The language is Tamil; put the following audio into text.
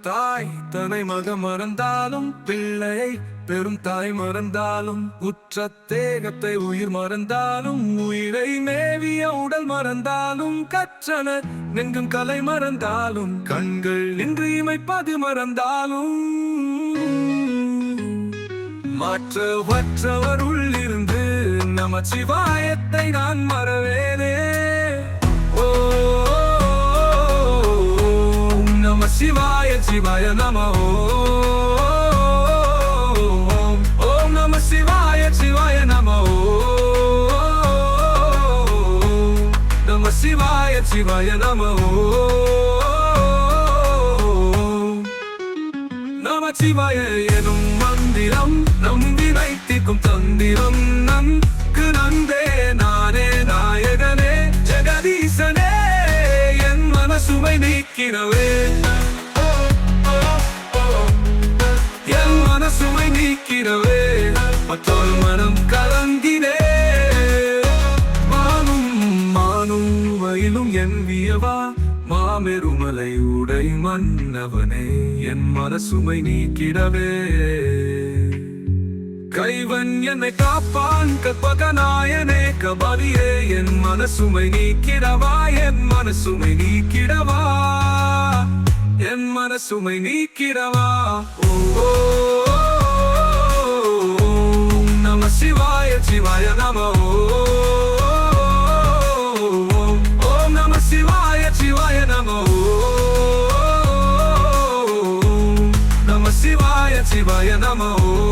தாய் தனை மக மறந்தாலும் பிள்ளையை பெரும் தாய் மறந்தாலும் உற்ற தேகத்தை உயிர் மறந்தாலும் உயிரை மேவிய உடல் மறந்தாலும் கற்றன நெங்கும் கலை மறந்தாலும் கண்கள் நின்று இமைப்பது மறந்தாலும். மற்றவற்றவர் உள்ளிருந்து நமச்சிவாயத்தை நான் மறவேனே. சிவாய சிவாய நம ஓம் ஓம் நம சிவாய சிவாய நம ஓம் நம சிவாய சிவாய நம ஓம் நம சிவாய எனும் மந்திரம் நம்பினை தீர்க்கும் தந்திரம். நன்கு நந்தே நானே நாயகனே ஜெகதீசனே என் மனசுமை நீக்கிறவே என் நீக்கிறவே மற்றொரு மனம் கலங்கினே. மானும் மானும் வயலும் என் வியவா மாமெருமலை உடை மன்னவனே என் மனசுமை நீக்கிடவே. கைவன் என்னை காப்பான் கற்பகநாயனே கபலியே என் மனசுமை நீக்கிடவா என் மனசுமை நீக்கிடவா என் மனசுமை நீக்கிடவா? ஓ. சிவாய சிவாய நம ஓம் ஓம் நம சிவாய சிவாய நம ஓம் நம சிவாய சிவாய நம ஓம்